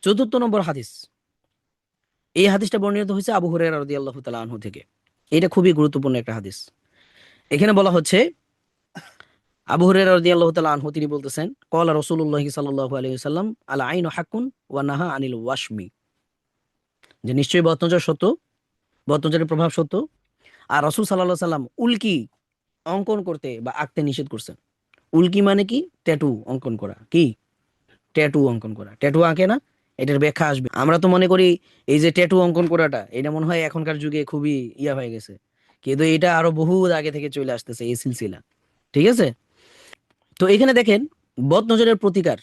চতুর্থ নম্বর হাদিস। এই হাদিসটা বর্ণিত হয়েছে আবু হুরায়রা রাদিয়াল্লাহু তাআলা আনহু থেকে। এটা খুবই গুরুত্বপূর্ণ একটা হাদিস। এখানে বলা হচ্ছে, আবু হুরায়রা রাদিয়াল্লাহু তাআলা আনহু তিনি বলতেছেন, ক্বালা রাসূলুল্লাহি সাল্লাল্লাহু আলাইহি ওয়াসাল্লাম আল আইন হাকুন ওয়া নাহা আনিল ওয়াশমি। যে নিশ্চয়ই বদনজর সত্য, বদনজরের প্রভাব সত্য। আর রসুল আলাইহি সাল্লাম উল্কি অঙ্কন করতে বা আঁকতে নিষেধ করছেন। উল্কি মানে কি? ট্যাটু অঙ্কন করা। কি? ট্যাটু অঙ্কন করা। ট্যাটু আঁকে না? এটার ব্যাখ্যা আসবে। আমরা তো মনে করি এই যে ট্যাটু অঙ্কন করাটা, এটা মনে হয় এখনকার যুগে খুবই ইয়া হয়ে গেছে। কিন্তু এটা আরও বহু আগে থেকে চলে আসতেছে এই সিলসিলা। ঠিক আছে? তো এখানে দেখেন বদ নজরের প্রতিকার।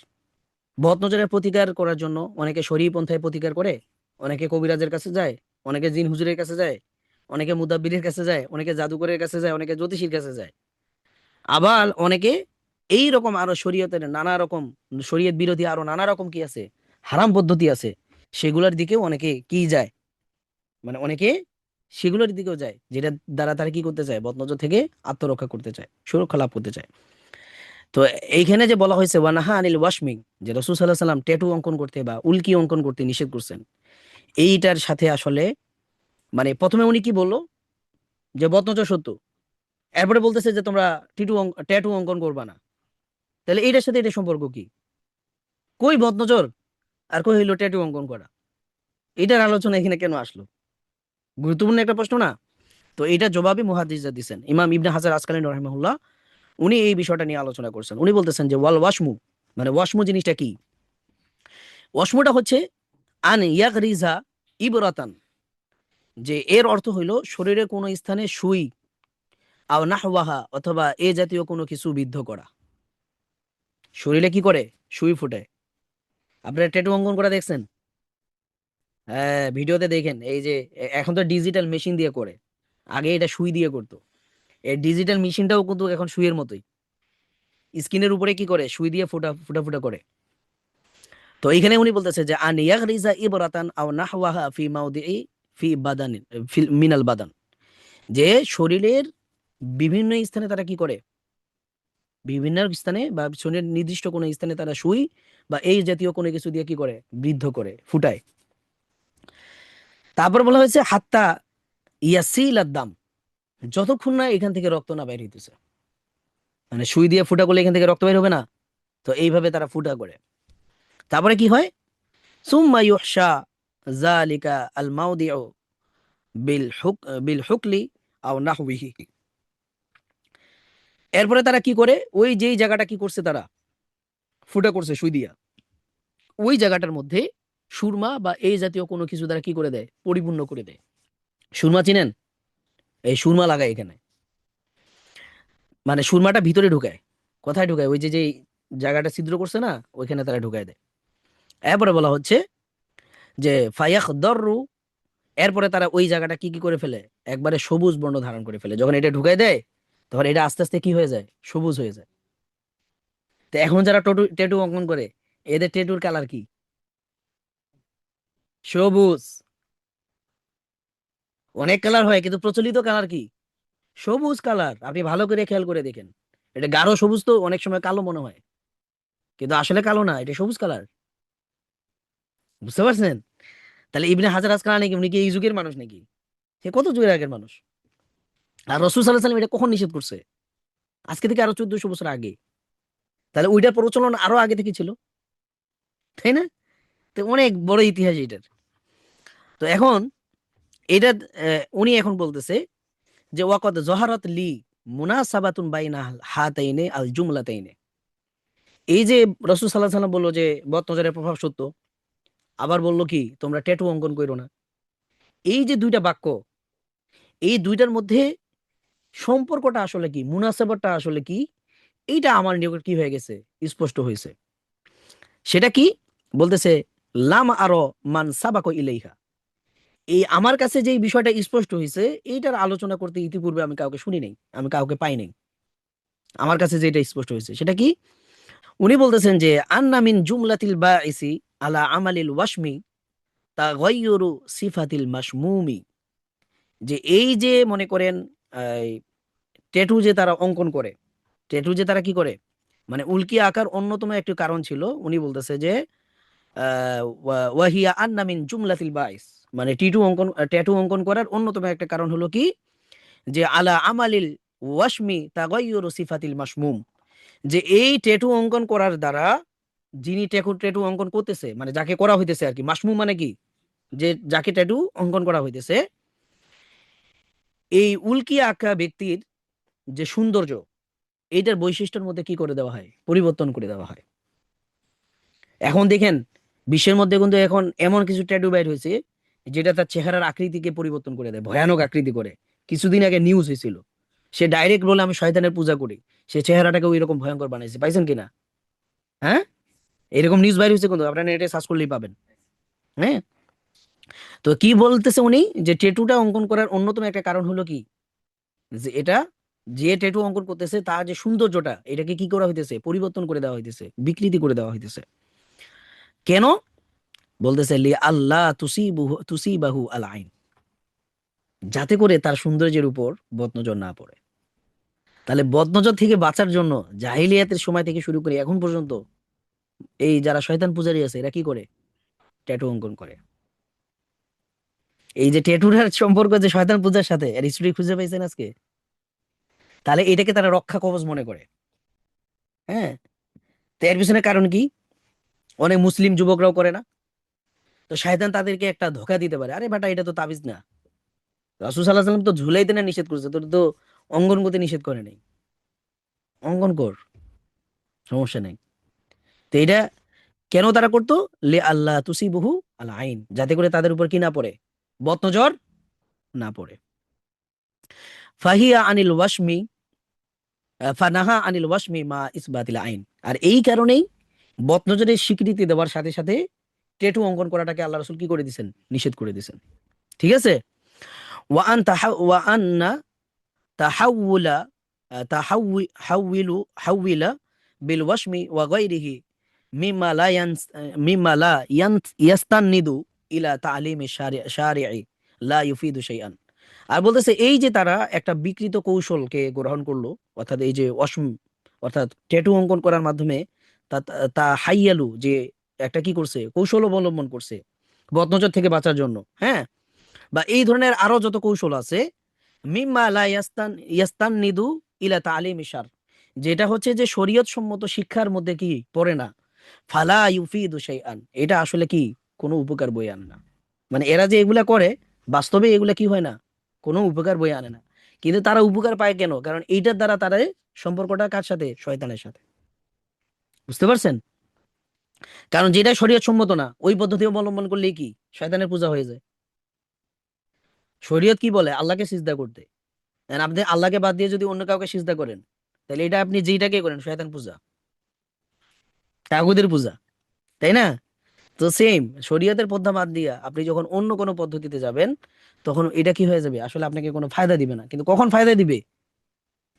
বদ নজরের প্রতিকার করার জন্য অনেকে শরীর পন্থায় প্রতিকার করে, অনেকে কবিরাজের কাছে যায়, অনেকে জিন হুজুরের কাছে যায়, অনেকে মুদাব্বিরের কাছে যায়, অনেকে জাদুকরের কাছে যায়, অনেকে জ্যোতিষীর কাছে যায়। আবার অনেকে এই রকম আরও শরীয়তের নানা রকম, শরীয়ত বিরোধী আরও নানা রকম কি আছে হারাম পদ্ধতি আছে, সেগুলোর দিকেও অনেকে কি যায়? মানে অনেকে সেগুলোর দিকেও যায় যেটা দ্বারা তারা কি করতে চায়? বদনজর থেকে আত্মরক্ষা করতে চায়, সুরক্ষা লাভ করতে চায়। তো এইখানে যে বলা হয়েছে, ওয়ানাহা আনিল ওয়াশমিং, যে রসুল সাল্লাহ সাল্লাম ট্যাটু অঙ্কন করতে বা উল্কি অঙ্কন করতে নিষেধ করছেন, এইটার সাথে আসলে মানে প্রথমে উনি কি বলল? যে বদনজর সত্য। এরপরে বলতেছে যে তোমরা টিটু ট্যাটু অঙ্কন করবা না। তাহলে এইটার সাথে এটা সম্পর্ক কি? কই বদনজর? আর কই হইল ট্যাটু অঙ্কন করা? এটার আলোচনা এখানে কেন আসলো? গুরুত্বপূর্ণ একটা প্রশ্ন না? তো এটা জবাবই মুহাদ্দিসরা দিচ্ছেন ইমাম ইবনে হাজার আসকালীন রহমাহুল্লাহ, উনি এই বিষয়টা নিয়ে আলোচনা করছেন। উনি বলতেছেন যে, ওয়াল ওয়াসমু মানে ওয়াসমু জিনিসটা কি? ওয়াসমুটা হচ্ছে, আন ইয়াক রিজা ইবরাতান যে এর অর্থ হইল শরীরের কোনো স্থানে সুই আও নাহওয়াহা অথবা এ জাতীয় কোনো কিছু বিদ্ধ করা। শরীরে কি করে? সুই ফুটে। আপনারা ট্যাটু অঙ্কন করা দেখছেন? হ্যাঁ ভিডিওতে দেখেন, এই যে এখন তো ডিজিটাল মেশিন দিয়ে করে। আগে এটা সুই দিয়ে করতো। এই ডিজিটাল মেশিনটাও কিন্তু এখন সুইয়ের মতোই। স্কিনের উপরে কি করে? সুই দিয়ে ফুটা ফুটা ফুটা করে। তো এইখানে উনি বলতেছে যে, আন ইয়াগরিজা ইবরাতান আও নাহওয়াহা ফি মাউদিই ফি বাদানিন মিনাল বাদান। যে শরীরের বিভিন্ন স্থানে তারা কি করে? বিভিন্ন স্থানে বা শরীরের নির্দিষ্ট কোনো স্থানে তারা সুই বা এই জাতীয় কোনো কিছু দিয়ে কি করে? বৃদ্ধ করে, ফুটায়। তারপর বলা হয়েছে, হাত্তা ইয়াসিল দাম। যতক্ষণ না এখান থেকে রক্ত না বের হইতেছে। মানে সুই দিয়ে ফুটা করলে এখান থেকে রক্ত বের হবে না। তো এইভাবে তারা ফুটা করে। তারপরে কি হয়? সুম্মা ইউহশা জালিকা আল মাউদিউ বিল হুক, বিল হুকলি আও নাহবিহি এরপরে তারা কি করে? ওই যেই জায়গাটা কি করছে তারা? ফুটা করছে সুই দিয়া। ওই জায়গাটার মধ্যে সুরমা বা এই জাতীয় কোনো কিছু তারা কি করে দেয়? পরিপূর্ণ করে দেয়। সুরমা চিনেন? এই সুরমা লাগায় এখানে। মানে সুরমাটা ভিতরে ঢুকায়। কোথায় ঢুকায়? ওই যে যে জায়গাটা ছিদ্র করছে না, ওইখানে তারা ঢুকায় দেয়। এরপরে বলা হচ্ছে যে ফায়াখ দর্রু এরপরে তারা ওই জায়গাটা কি কি করে ফেলে? একবারে সবুজ বর্ণ ধারণ করে ফেলে। যখন এটা ঢুকায় দেয় তখন এটা আস্তে আস্তে কি হয়ে যায়? সবুজ হয়ে যায়। তো এখন যারা টটু টেটু অঙ্কন করে, এদের টেটুর কালার কি? সবুজ। অনেক কালার হয়, কিন্তু প্রচলিত কালার কি? সবুজ কালার। আপনি ভালো করে খেয়াল করে দেখেন। এটা গাঢ় সবুজ তো অনেক সময় কালো মনে হয়। কিন্তু আসলে কালো না, এটা সবুজ কালার। বুঝতে পারছেন? তাহলে ইবনে হাজার আসকালা নাকি উনি কি এই যুগের মানুষ নাকি? সে কত যুগের আগের মানুষ? আর রসুল সাল্লাহ সাল্লাম এটা কখন নিষেধ করছে? আজকে থেকে আরও চোদ্দশো বছর আগে। তাহলে ওইটার প্রচলন আরও আগে থেকে ছিল। তাই না? তো অনেক বড় ইতিহাস এটার। তো এখন এটা উনি এখন বলতেছে যে, ওয়াকদ জহারত লি মুনাসাবাতুন বাইনা হাতাইনে আল জুমলাতাইনে। এই যে রসুল সাল্লাহ সাল্লাম বলল যে, বদনজরের প্রভাব সত্য। আবার বলল কি, তোমরা ট্যাটু অঙ্কন করো না। এই যে দুইটা বাক্য, এই দুইটার মধ্যে সম্পর্কটা আসলে কি? মুনাসাবাতটা আসলে কি? এইটা আমার নিকট কি হয়ে গেছে? স্পষ্ট হয়েছে। সেটা কি? বলতেছে, লাম আরও মান সাবাকো ইলাইহা। এই আমার কাছে যে বিষয়টা স্পষ্ট হয়েছে, এইটার আলোচনা করতে ইতিপূর্বে আমি কাউকে শুনি নাই, আমি কাউকে পাই নাই। আমার কাছে যেটা স্পষ্ট হয়েছে, সেটা কি? উনি বলতেছেন যে, আন্না মিন জুমলাতিল বাইসি আলা আমালিল ওয়াশমি তা গয়ুরু সিফাতিল মাসমুমি যে এই যে মনে করেন ট্যাটু যে তারা অঙ্কন করে ট্যাটু যে তারা কি করে? মানে উল্কি আঁকার অন্যতম একটি কারণ ছিল, উনি বলতেছে যে ওয়া- ওয়াহিয়া আন্না মিন জুমলাতিল বাইস। মানে টিটু অঙ্কন ট্যাটু অঙ্কন করার অন্যতম একটা কারণ হলো কি? যে আলা আমালিল ওয়াশমি তাগাইয়ুরু সিফাতিল মাশমুম। যে এই ট্যাটু অঙ্কন করার দ্বারা যিনি ট্যাটু ট্যাটু অঙ্কন করতেছে মানে যাকে করা হইতেছে আর কি, মাশমুম মানে কি? যে যাকে ট্যাটু অঙ্কন করা হইতেছে, এই উল্কি আঁকা ব্যক্তির যে সৌন্দর্য, এইটার বৈশিষ্ট্যের মধ্যে কি করে দেওয়া হয়? পরিবর্তন করে দেওয়া হয়। এখন দেখেন, বিশ্বের মধ্যে কিন্তু এখন এমন কিছু ট্যাটু বাইর হয়েছে, যেটা তার চেহারার আকৃতিকে পরিবর্তন করে দেয়, ভয়ানক আকৃতি করে। কিছুদিন আগে নিউজ হয়েছিল, সে ডাইরেক্ট বলে, আমি শয়তানের পূজা করি। সে চেহারাটাকে ওই রকম ভয়ঙ্কর বানাইছে, পাইছেন কিনা? হ্যাঁ? এরকম নিউজ বাইর হয়েছে কিন্তু, আপনারা নেটে সার্চ করলেই পাবেন। হ্যাঁ? তো কি বলতেছে উনি? যে ট্যাটুটা অঙ্কন করার অন্যতম একটা কারণ হলো কি? যে এটা যে ট্যাটু অঙ্কন করতেছে, তার যে সৌন্দর্যটা, এটাকে কি করা হইতেছে? পরিবর্তন করে দেওয়া হইতেছে, বিকৃতি করে দেওয়া হইতেছে। কেন? বলতেছে লি আল্লাহ তুসিবুহু, তুসিবাহু আল আইন যাতে করে তার সৌন্দর্যের উপর বদনজর না পড়ে। তাহলে বদনজর থেকে বাঁচার জন্য জাহিলিয়াতের সময় থেকে শুরু করে এখন পর্যন্ত এই যারা শয়তান পূজারী আছে, এরা কি করে? ট্যাটু অঙ্কন করে। এই যে ট্যাটুটার সম্পর্ক যে শয়তান পূজার সাথে, এর হিস্ট্রি খুঁজে পাইছেন আজকে? তাহলে এটাকে তারা রক্ষা কবচ মনে করে। হ্যাঁ? তো এর পিছনে কারণ কি? অনেক মুসলিম যুবকরাও করে না। তো শয়তান তাদেরকে একটা ধোকা দিতে পারে। আরে বেটা, এটা তো তাবিজ না। রাসুল সাল্লাহ তো ঝুলাইতে না নিষেধ করেছে। তোর তো অঙ্গন করতে নিষেধ করে নাই। অঙ্গন কর। সমস্যা নেই। তো এটা কেন তারা করতো? লে আল্লাহ তুসি বহু আল আইন, যাতে করে তাদের উপর কি না পড়ে? বদনজর না পড়ে। ফাহিয়া আনিল ওয়াশমি ফানাহা আনিল ওয়াশমি মা ইসবাতিল আইন। আর এই কারণেই বদনজরের স্বীকৃতি দেওয়ার সাথে সাথে টেটু অঙ্কন করাটাকে আল্লাহ রসুল কি করে দিছেন? নিষেধ করে দিছেন। ঠিক আছে? ওয়ান তাহা ওয়ান্না তাহাউলা তাহাউই হাউইলু হাউইলা বিল ওয়াশমি ওয়া গায়রিহি মিম্মা লা ইয়ানস মিম্মা লা ইয়াস্তান্নিদু ইলা তালিমি শারি'i লা ইউফিদু শাইআন। আর বলতেছে, এই যে তারা একটা বিকৃত কৌশলকে গ্রহণ করল, অর্থাৎ এই যে অসম, অর্থাৎ ট্যাটু অঙ্কন করার মাধ্যমে তা তা হাইয়ালু যে একটা কি করছে, কৌশল অবলম্বন করছে বদনজর থেকে বাঁচার জন্য হ্যাঁ? বা এই ধরনের আরও যত কৌশল আছে নিদু ইলা তালিম ইশার যেটা হচ্ছে যে শরীয়ত সম্মত শিক্ষার মধ্যে কি পড়ে না, ফালা ইউফিদু শাইআন, এটা আসলে কি কোনো উপকার বই আন না। মানে এরা যে এগুলা করে, বাস্তবে এগুলা কি হয় না? কোনো উপকার বই আনে না। কিন্তু তারা উপকার পায় কেন? কারণ এইটার দ্বারা তারা সম্পর্কটা কার সাথে? শয়তানের সাথে। বুঝতে পারছেন? কারণ যেটা শরীয়ত সম্মত না, ওই পদ্ধতি অবলম্বন করলেই কি? শয়তানের পূজা হয়ে যায়। শরীয়ত কি বলে? আল্লাহকে সিজদা করতে। আপনি আল্লাহকে বাদ দিয়ে যদি অন্য কাউকে সিজদা করেন, তাহলে এটা আপনি যেটাকে করেন, শয়তান পূজা। তাগুদের পূজা। তাই না? তো সেম শরীয়তের পদ্ধা বাদ দিয়া আপনি যখন অন্য কোনো পদ্ধতিতে যাবেন, তখন এটা কি হয়ে যাবে? আসলে আপনাকে কোনো ফায়দা দিবে না। কিন্তু কখন ফায়দা দিবে?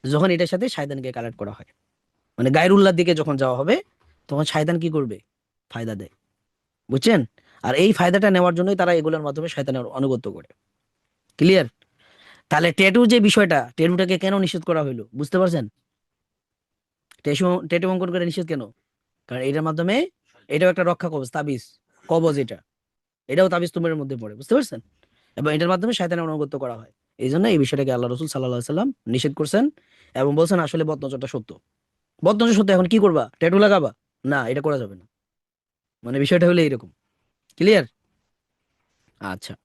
যখন এটার সাথে শায়তানকে কালেক্ট করা হয়। মানে গায়রুল্লাহর দিকে যখন যাওয়া হবে, তখন শায়তান কি করবে? ফায়দা দেয়। বুঝছেন? আর এই ফায়দাটা নেওয়ার জন্যই তারা এগুলোর মাধ্যমে শয়তানের অনুগত্য করে। ক্লিয়ার তাহলে ট্যাটু যে বিষয়টা ট্যাটুটাকে কেন নিষেধ করা হইল? বুঝতে পারছেন? ট্যাটু অঙ্কন করে নিষেধ কেন? কারণ এটার মাধ্যমে এটাও একটা রক্ষা কবচ, তাবিজ, কবজ এটা। এটাও তাবিজ তোমার মধ্যে পড়ে, বুঝতে পারছেন? এবং এটার মাধ্যমে শয়তানের অনুগত করা হয়। এই জন্য এই বিষয়টাকে আল্লাহ রসুল সাল্লাহ সাল্লাম নিষেধ করছেন এবং বলছেন, আসলে বদনজরটা সত্য। বদনজর সত্য এখন কি করবা? ট্যাটু লাগাবা? না, এটা করা যাবে না। মানে বিষয়টা হলো এইরকম। ক্লিয়ার আচ্ছা।